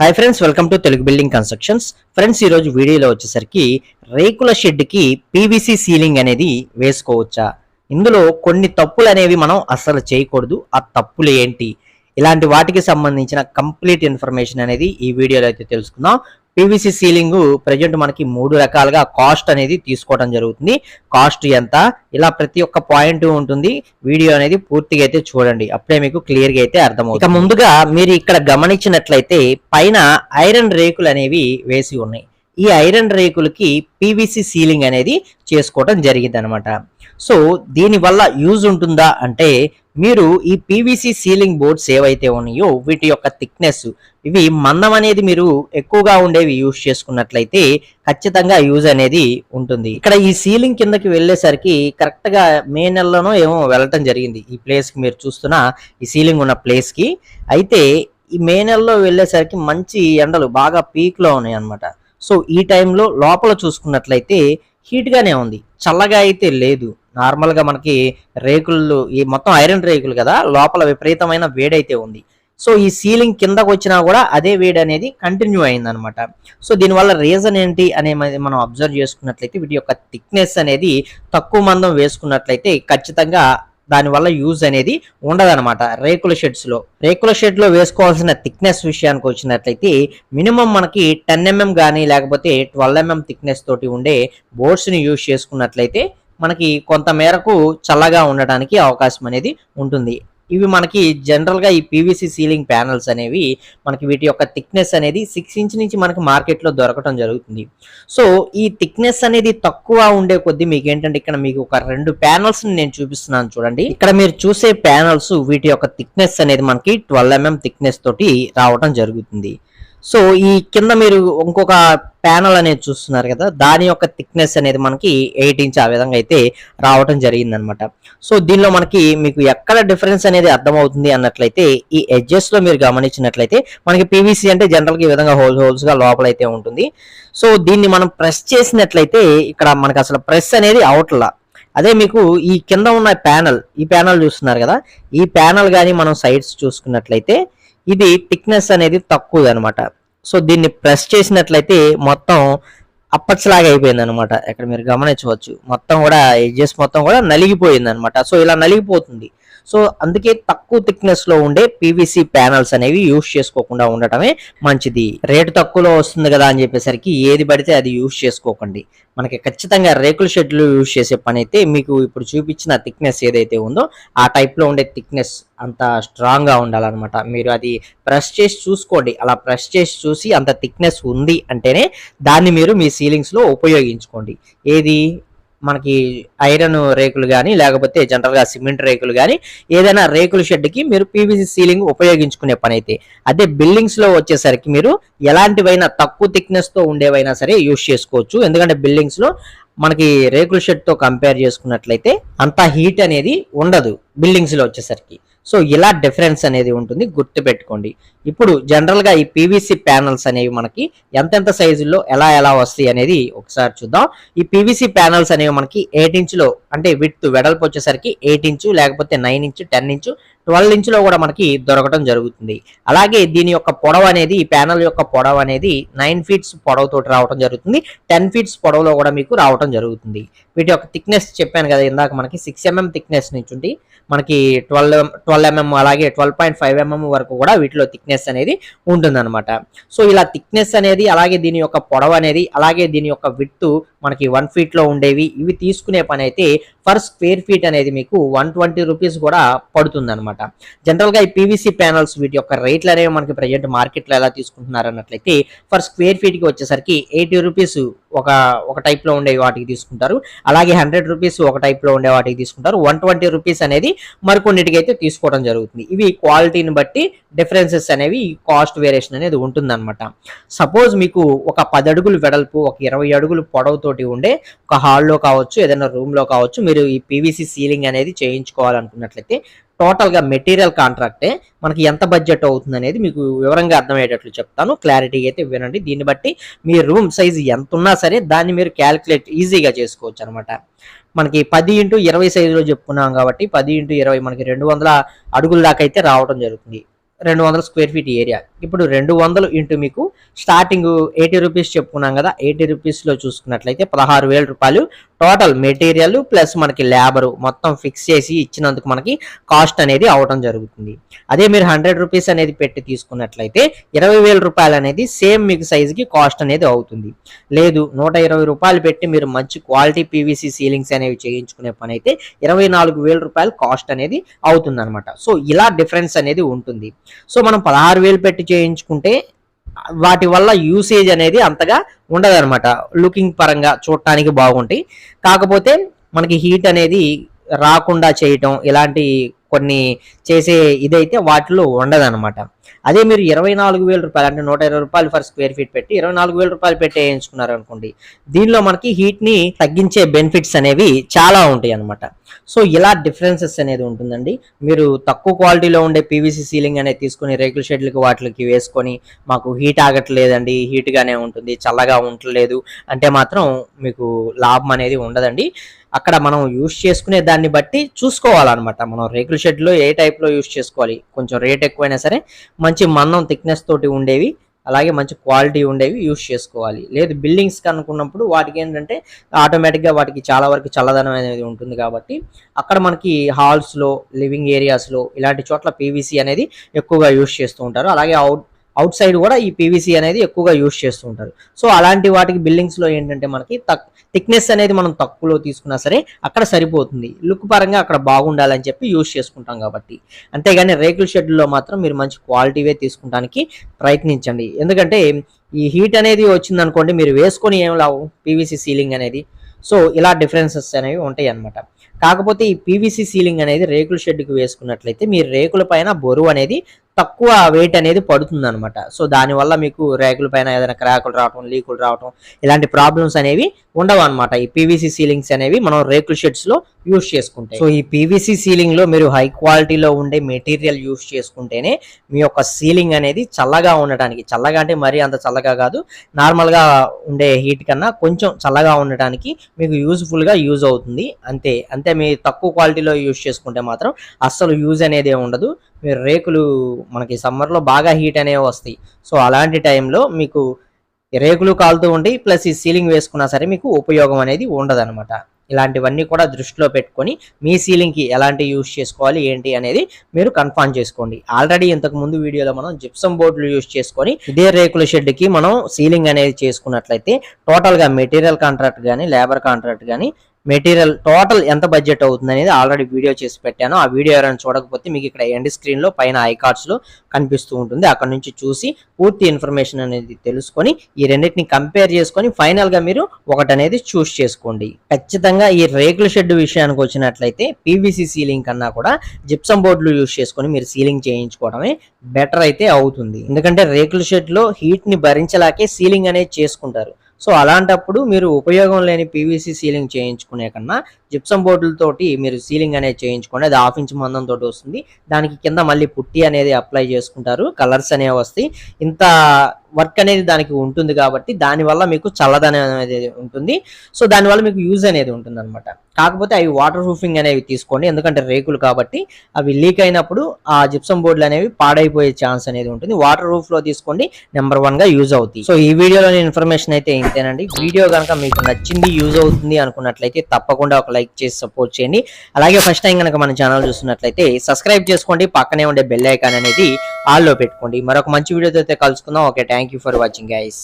Hi friends welcome to Telugu building constructions friends ఈరోజు వీడియోలో వచ్చేసరికి రేకుల షెడ్కి పీవీసీ సీలింగ్ అనేది వేసుకోవచ్చా? ఇందులో కొన్ని తప్పులు అనేవి మనం అస్సలు చేయకూడదు. ఆ తప్పులు ఏంటి? ఇలాంటి వాటికి సంబంధించిన కంప్లీట్ ఇన్ఫర్మేషన్ అనేది ఈ వీడియోలో అయితే తెలుసుకుందాం. పీవీసీ సీలింగ్ ప్రజెంట్ మనకి మూడు రకాలుగా కాస్ట్ అనేది తీసుకోవడం జరుగుతుంది. కాస్ట్ ఎంత? ఇలా ప్రతి ఒక్క పాయింట్ ఉంటుంది. వీడియో అనేది పూర్తిగా అయితే చూడండి. అప్పుడే మీకు క్లియర్గా అయితే అర్థమవుతుంది. ఇక ముందుగా మీరు ఇక్కడ గమనించినట్లయితే పైన ఐరన్ రేకులు అనేవి వేసి ఉన్నాయి. ఈ ఐరన్ రేకులకి పీవీసీ సీలింగ్ అనేది చేసుకోవడం జరిగింది అనమాట సో దీనివల్ల యూజ్ ఉంటుందా అంటే మీరు ఈ పీవీసీ సీలింగ్ బోర్డ్స్ ఏవైతే ఉన్నాయో వీటి యొక్క థిక్నెస్ ఇవి మందం అనేది మీరు ఎక్కువగా ఉండేవి యూజ్ చేసుకున్నట్లయితే ఖచ్చితంగా యూజ్ అనేది ఉంటుంది. ఇక్కడ ఈ సీలింగ్ కిందకి వెళ్ళేసరికి కరెక్ట్గా మే నెలలోనో ఏమో వెళ్ళటం జరిగింది. ఈ ప్లేస్కి మీరు చూస్తున్న ఈ సీలింగ్ ఉన్న ప్లేస్కి అయితే ఈ మే నెలలో వెళ్ళేసరికి మంచి ఎండలు బాగా పీక్లో ఉన్నాయి అన్నమాట. సో ఈ టైంలో లోపల చూసుకున్నట్లయితే హీట్ గానే ఉంది. చల్లగా అయితే లేదు. నార్మల్గా మనకి రేకులు ఈ మొత్తం ఐరన్ రేకులు కదా లోపల విపరీతమైన వేడైతే ఉంది. సో ఈ సీలింగ్ కిందకు వచ్చినా కూడా అదే వేడి అనేది కంటిన్యూ అయింది అనమాట సో దీనివల్ల రీజన్ ఏంటి అనే మనం అబ్జర్వ్ చేసుకున్నట్లయితే వీటి యొక్క థిక్నెస్ అనేది తక్కువ మందం వేసుకున్నట్లయితే ఖచ్చితంగా దానివల్ల యూజ్ అనేది ఉండదనమాట. రేకుల షెడ్స్లో. రేకుల షెడ్లో వేసుకోవాల్సిన థిక్నెస్ విషయానికి వచ్చినట్లయితే మినిమం మనకి టెన్ ఎంఎం కానీ లేకపోతే ట్వెల్వ్ ఎంఎం థిక్నెస్ తోటి ఉండే బోర్డ్స్ని యూజ్ చేసుకున్నట్లయితే మనకి కొంత మేరకు చల్లగా ఉండడానికి అవకాశం అనేది ఉంటుంది. ఇవి మనకి జనరల్గా ఈ పీవీసీ సీలింగ్ ప్యానల్స్ అనేవి మనకి వీటి యొక్క థిక్నెస్ అనేది సిక్స్ ఇంచ్ నుంచి మనకి మార్కెట్లో దొరకటం జరుగుతుంది. సో ఈ థిక్నెస్ అనేది తక్కువ ఉండే కొద్దీ మీకు ఏంటంటే ఇక్కడ మీకు ఒక రెండు ప్యానల్స్ నేను చూపిస్తున్నాను చూడండి. ఇక్కడ మీరు చూసే ప్యానల్స్ వీటి యొక్క థిక్నెస్ అనేది మనకి ట్వెల్వ్ ఎంఎం థిక్నెస్ తోటి రావటం జరుగుతుంది. సో ఈ కింద మీరు ఇంకొక ప్యానల్ అనేది చూస్తున్నారు కదా దాని యొక్క థిక్నెస్ అనేది మనకి ఎయిట్ ఇంచ్ ఆ విధంగా అయితే రావటం జరిగింది అనమాట సో దీనిలో మనకి మీకు ఎక్కడ డిఫరెన్స్ అనేది అర్థమవుతుంది అన్నట్లయితే ఈ ఎడ్జెస్లో మీరు గమనించినట్లయితే మనకి పీవీసీ అంటే జనరల్గా ఈ విధంగా హోల్ హోల్స్గా లోపల అయితే ఉంటుంది. సో దీన్ని మనం ప్రెస్ చేసినట్లయితే ఇక్కడ మనకి అసలు ప్రెస్ అనేది అవట్లా అదే మీకు ఈ కింద ఉన్న ప్యానల్ ఈ ప్యానల్ చూస్తున్నారు కదా ఈ ప్యానల్ కానీ మనం సైడ్స్ చూసుకున్నట్లయితే ఇది థిక్నెస్ అనేది తక్కువ అనమాట సో దీన్ని ప్రెస్ చేసినట్లయితే మొత్తం అప్పచ్చలాగా అయిపోయింది అనమాట ఇక్కడ మీరు గమనించవచ్చు. మొత్తం కూడా ఎడ్జెస్ మొత్తం కూడా నలిగిపోయింది అనమాట సో ఇలా నలిగిపోతుంది. సో అందుకే తక్కువ థిక్నెస్లో ఉండే పీవీసీ ప్యానల్స్ అనేవి యూజ్ చేసుకోకుండా ఉండటమే మంచిది. రేటు తక్కువలో వస్తుంది కదా అని చెప్పేసరికి ఏది పడితే అది యూజ్ చేసుకోకండి. మనకి ఖచ్చితంగా రేకుల షెడ్లు యూజ్ చేసే పని అయితే మీకు ఇప్పుడు చూపించిన థిక్నెస్ ఏదైతే ఉందో ఆ టైప్లో ఉండే థిక్నెస్ అంత స్ట్రాంగ్గా ఉండాలన్నమాట. మీరు అది ప్రెస్ చేసి చూసుకోండి. అలా ప్రెస్ చేసి చూసి అంత థిక్నెస్ ఉంది అంటేనే దాన్ని మీరు మీ సీలింగ్స్లో ఉపయోగించుకోండి. ఏది? మనకి ఐరన్ రేకులు కానీ లేకపోతే జనరల్గా సిమెంట్ రేకులు కానీ ఏదైనా రేకుల షెడ్కి మీరు పీవీసీ సీలింగ్ ఉపయోగించుకునే పని అయితే అదే బిల్డింగ్స్లో వచ్చేసరికి మీరు ఎలాంటివైనా తక్కువ థిక్నెస్తో ఉండేవైనా సరే యూజ్ చేసుకోవచ్చు. ఎందుకంటే బిల్డింగ్స్లో మనకి రేకుల షెడ్తో కంపేర్ చేసుకున్నట్లయితే అంత హీట్ అనేది ఉండదు బిల్డింగ్స్లో వచ్చేసరికి. సో ఇలా డిఫరెన్స్ అనేది ఉంటుంది గుర్తు పెట్టుకోండి ఇప్పుడు జనరల్గా ఈ పీవీసీ ప్యానల్స్ అనేవి మనకి ఎంతెంత సైజుల్లో ఎలా ఎలా వస్తాయి అనేది ఒకసారి చూద్దాం. ఈ పీవీసీ ప్యానల్స్ అనేవి మనకి ఎయిట్ ఇంచులో అంటే విత్ వెడల్పు వచ్చేసరికి ఎయిట్ ఇంచు లేకపోతే nine inch ten inch twelve ఇంచ్లో కూడా మనకి దొరకడం జరుగుతుంది. అలాగే దీని యొక్క పొడవు అనేది ఈ ప్యానల్ యొక్క పొడవు అనేది నైన్ ఫీట్స్ పొడవుతోటి రావడం జరుగుతుంది. టెన్ ఫీట్స్ పొడవులో కూడా మీకు రావడం జరుగుతుంది. వీటి యొక్క థిక్నెస్ చెప్పాను కదా ఇందాక మనకి సిక్స్ ఎంఎం థిక్నెస్ నుంచి మనకి ట్వెల్వ్ ట్వెల్వ్ ఎంఎం అలాగే ట్వెల్వ్ పాయింట్ ఫైవ్ ఎంఎం వరకు కూడా వీటిలో థిక్నెస్ అనేది ఉంటుందన్నమాట. సో ఇలా థిక్నెస్ అనేది అలాగే దీని యొక్క పొడవు అనేది అలాగే దీని యొక్క విత్తు మనకి వన్ ఫీట్లో ఉండేవి. ఇవి తీసుకునే పని అయితే పర్ స్క్వేర్ ఫీట్ అనేది మీకు వన్ ట్వంటీ రూపీస్ కూడా పడుతుంది అనమాట జనరల్గా ఈ పీవీసీ ప్యానల్స్ వీటి యొక్క రేట్లు అనేవి మనకి ప్రజెంట్ మార్కెట్లో ఎలా తీసుకుంటున్నారు అన్నట్లయితే పర్ స్క్వేర్ ఫీట్కి వచ్చేసరికి ఎయిటీ రూపీస్ ఒక ఒక టైప్లో ఉండే వాటికి తీసుకుంటారు. అలాగే హండ్రెడ్ రూపీస్ ఒక టైప్లో ఉండే వాటికి తీసుకుంటారు. వన్ ట్వంటీ రూపీస్ అనేది మరికొన్నిటికి అయితే తీసుకోవడం జరుగుతుంది. ఇవి క్వాలిటీని బట్టి డిఫరెన్సెస్ అనేవి కాస్ట్ వేరియేషన్ అనేది ఉంటుందన్నమాట. సపోజ్ మీకు ఒక పది అడుగులు వెడల్పు ఒక ఇరవై అడుగులు తోటి ఉండే ఒక హాల్లో కావచ్చు ఏదైనా రూమ్లో కావచ్చు మీరు ఈ పీవీసీ సీలింగ్ అనేది చేయించుకోవాలనుకున్నట్లయితే టోటల్గా మెటీరియల్ కాంట్రాక్టే. మనకి ఎంత బడ్జెట్ అవుతుంది అనేది మీకు వివరంగా అర్థమయ్యేటట్లు చెప్తాను. క్లారిటీ అయితే వినండి. దీన్ని బట్టి మీ రూమ్ సైజ్ ఎంత ఉన్నా సరే దాన్ని మీరు క్యాలిక్యులేట్ ఈజీగా చేసుకోవచ్చు అనమాట మనకి పది ఇంటూ ఇరవై సైజులో చెప్పుకున్నాం కాబట్టి పది ఇంటూ ఇరవై మనకి రెండు వందల అడుగుల దాకా అయితే రావడం జరుగుతుంది. రెండు వందల స్క్వేర్ ఫీట్ ఏరియా. ఇప్పుడు రెండు వందలు ఇంటూ మీకు స్టార్టింగ్ ఎయిటీ రూపీస్ చెప్పుకున్నాం కదా ఎయిటీ రూపీస్లో చూసుకున్నట్లయితే పదహారు వేల రూపాయలు టోటల్ మెటీరియల్ ప్లస్ మనకి లేబరు మొత్తం ఫిక్స్ చేసి ఇచ్చినందుకు మనకి కాస్ట్ అనేది అవటం జరుగుతుంది. అదే మీరు హండ్రెడ్ రూపీస్ అనేది పెట్టి తీసుకున్నట్లయితే ఇరవై వేల రూపాయలు అనేది సేమ్ మీకు సైజుకి కాస్ట్ అనేది అవుతుంది. లేదు నూట ఇరవై రూపాయలు పెట్టి మీరు మంచి క్వాలిటీ పీవీసీ సీలింగ్స్ అనేవి చేయించుకునే పని అయితే ఇరవై నాలుగు వేల రూపాయలు కాస్ట్ అనేది అవుతుంది అనమాట సో ఇలా డిఫరెన్స్ అనేది ఉంటుంది. సో మనం పదహారు వేలు పెట్టి చేయించుకుంటే వాటి వల్ల యూసేజ్ అనేది అంతగా ఉండదన్నమాట. లుకింగ్ పరంగా చూడటానికి బాగుంటాయి. కాకపోతే మనకి హీట్ అనేది రాకుండా చేయటం ఇలాంటి కొన్ని చేసే ఇదైతే వాటిలో ఉండదన్నమాట. అదే మీరు ఇరవై నాలుగు వేల రూపాయలు అంటే నూట ఇరవై రూపాయలు ఫర్ స్క్వేర్ ఫీట్ పెట్టి ఇరవై నాలుగు వేల రూపాయలు పెట్టి వేయించుకున్నారు అనుకోండి దీనిలో మనకి హీట్ని తగ్గించే బెనిఫిట్స్ అనేవి చాలా ఉంటాయి అన్నమాట. సో ఇలా డిఫరెన్సెస్ అనేది ఉంటుందండి. మీరు తక్కువ క్వాలిటీలో ఉండే పీవీసీ సీలింగ్ అనేది తీసుకుని రేకుల షెడ్లకి వాటికి వేసుకొని మాకు హీట్ ఆగట్లేదండి హీట్ గానే ఉంటుంది చల్లగా ఉండలేదు అంటే మాత్రం మీకు లాభం అనేది ఉండదండి. అక్కడ మనం యూస్ చేసుకునే దాన్ని బట్టి చూసుకోవాలన్నమాట. మనం రేకుల షెడ్లో ఏ టైప్లో యూస్ చేసుకోవాలి కొంచెం రేట్ ఎక్కువైనా సరే మంచి మందం థిక్నెస్ తోటి ఉండేవి అలాగే మంచి క్వాలిటీ ఉండేవి యూస్ చేసుకోవాలి. లేదు బిల్డింగ్స్ కనుక్కున్నప్పుడు వాటికి ఏంటంటే ఆటోమేటిక్గా వాటికి చాలా వరకు చల్లదనం అనేది ఉంటుంది కాబట్టి అక్కడ మనకి హాల్స్లో లివింగ్ ఏరియాస్లో ఇలాంటి చోట్ల పీవీసీ అనేది ఎక్కువగా యూస్ చేస్తూ ఉంటారు. అలాగే అవుట్ అవుట్ సైడ్ కూడా ఈ పీవీసీ అనేది ఎక్కువగా యూస్ చేస్తూ ఉంటారు. సో అలాంటి వాటికి బిల్డింగ్స్లో ఏంటంటే మనకి థిక్నెస్ అనేది మనం తక్కువలో తీసుకున్నా సరే అక్కడ సరిపోతుంది. లుక్ పరంగా అక్కడ బాగుండాలని చెప్పి యూస్ చేసుకుంటాం కాబట్టి. అంతేగాని రేకుల షెడ్లో మాత్రం మీరు మంచి క్వాలిటీవే తీసుకుంటానికి ప్రయత్నించండి. ఎందుకంటే ఈ హీట్ అనేది వచ్చిందనుకోండి మీరు వేసుకొని ఏం లావు? పీవీసీ సీలింగ్ అనేది. సో ఇలా డిఫరెన్సెస్ అనేవి ఉంటాయి అన్నమాట. కాకపోతే ఈ పీవీసీ సీలింగ్ అనేది రేకుల షెడ్కి వేసుకున్నట్లయితే మీరు రేకుల పైన బరువు అనేది తక్కువ వెయిట్ అనేది పడుతుంది అనమాట సో దానివల్ల మీకు రేకుల పైన ఏదైనా క్రాకులు రావటం లీకులు రావటం ఇలాంటి ప్రాబ్లమ్స్ అనేవి ఉండవు అనమాట ఈ పీవీసీ సీలింగ్స్ అనేవి మనం రేకుల షెడ్స్లో యూస్ చేసుకుంటాం. సో ఈ పీవీసీ సీలింగ్లో మీరు హై క్వాలిటీలో ఉండే మెటీరియల్ యూస్ చేసుకుంటేనే మీ యొక్క సీలింగ్ అనేది చల్లగా ఉండటానికి చల్లగా అంటే మరీ అంత చల్లగా కాదు నార్మల్గా ఉండే హీట్ కన్నా కొంచెం చల్లగా ఉండటానికి మీకు యూజ్ఫుల్గా యూజ్ అవుతుంది. అంతే అంతే మీరు తక్కువ క్వాలిటీలో యూస్ చేసుకుంటే మాత్రం అస్సలు యూజ్ అనేది ఉండదు. మీరు రేకులు మనకి సమ్మర్లో బాగా హీట్ అనేవి వస్తాయి. సో అలాంటి టైంలో మీకు రేకులు కాలుతూ ఉండి ప్లస్ ఈ సీలింగ్ వేసుకున్నా సరే మీకు ఉపయోగం అనేది ఉండదన్నమాట. ఇలాంటివన్నీ కూడా దృష్టిలో పెట్టుకొని మీ సీలింగ్కి ఎలాంటి యూస్ చేసుకోవాలి ఏంటి అనేది మీరు కన్ఫర్మ్ చేసుకోండి. ఆల్రెడీ ఇంతకు ముందు వీడియోలో మనం జిప్సం బోర్డులు యూస్ చేసుకొని ఇదే రేకుల షెడ్కి మనం సీలింగ్ అనేది చేసుకున్నట్లయితే టోటల్గా మెటీరియల్ కాంట్రాక్ట్ కానీ లేబర్ కాంట్రాక్ట్ కానీ మెటీరియల్ టోటల్ ఎంత బడ్జెట్ అవుతుంది అనేది ఆల్రెడీ వీడియో చేసి పెట్టాను. ఆ వీడియో ఎవరైనా చూడకపోతే మీకు ఇక్కడ ఎండ్ స్క్రీన్లో పైన ఐ కనిపిస్తూ ఉంటుంది. అక్కడ నుంచి చూసి పూర్తి ఇన్ఫర్మేషన్ అనేది తెలుసుకొని ఈ రెండింటిని కంపేర్ చేసుకొని ఫైనల్గా మీరు ఒకటి అనేది చూస్ చేసుకోండి. ఖచ్చితంగా ఈ రేకుల షెడ్ విషయానికి వచ్చినట్లయితే పీవీసీ సీలింగ్ కన్నా కూడా జిప్సం బోర్డులు యూస్ చేసుకొని మీరు సీలింగ్ చేయించుకోవడమే బెటర్ అయితే అవుతుంది. ఎందుకంటే రేకుల షెడ్లో హీట్ని హీట్ భరించలాకే సీలింగ్ అనేది చేసుకుంటారు. సో అలాంటప్పుడు మీరు ఉపయోగం లేని పీవీసీ సీలింగ్ చేయించుకునే కన్నా జిప్సం బోర్డులతోటి మీరు సీలింగ్ అనేది చేయించుకోండి. అది హాఫ్ ఇంచ్ మందం తోటి వస్తుంది. దానికి కింద మళ్ళీ పుట్టి అనేది అప్లై చేసుకుంటారు. కలర్స్ అనేవి వస్తాయి ఇంత వర్క్ అనేది దానికి ఉంటుంది కాబట్టి దానివల్ల మీకు చల్లదనం అనేది ఉంటుంది. సో దానివల్ల మీకు యూజ్ అనేది ఉంటుంది అనమాట కాకపోతే అవి వాటర్ ప్రూఫింగ్ అనేవి తీసుకోండి. ఎందుకంటే రేకులు కాబట్టి అవి లీక్ అయినప్పుడు ఆ జిప్సం బోర్డులు అనేవి పాడైపోయే ఛాన్స్ అనేది ఉంటుంది. వాటర్ ప్రూఫ్లో లో తీసుకోండి. నెంబర్ వన్గా యూజ్ అవుతాయి. సో ఈ వీడియోలోని ఇన్ఫర్మేషన్ అయితే ఇంతేనండి. వీడియో కనుక మీకు నచ్చింది యూజ్ అవుతుంది అనుకున్నట్లయితే తప్పకుండా ఒక లైక్ చేసి సపోర్ట్ చేయండి. అలాగే ఫస్ట్ టైం కనుక మన ఛానల్ చూస్తున్నట్లయితే సబ్స్క్రైబ్ చేసుకోండి. పక్కనే ఉండే బెల్ ఐకాన్ అనేది ఆల్లో పెట్టుకోండి. మరొక మంచి వీడియోతో అయితే కలుసుకుందాం. Okay thank you for watching guys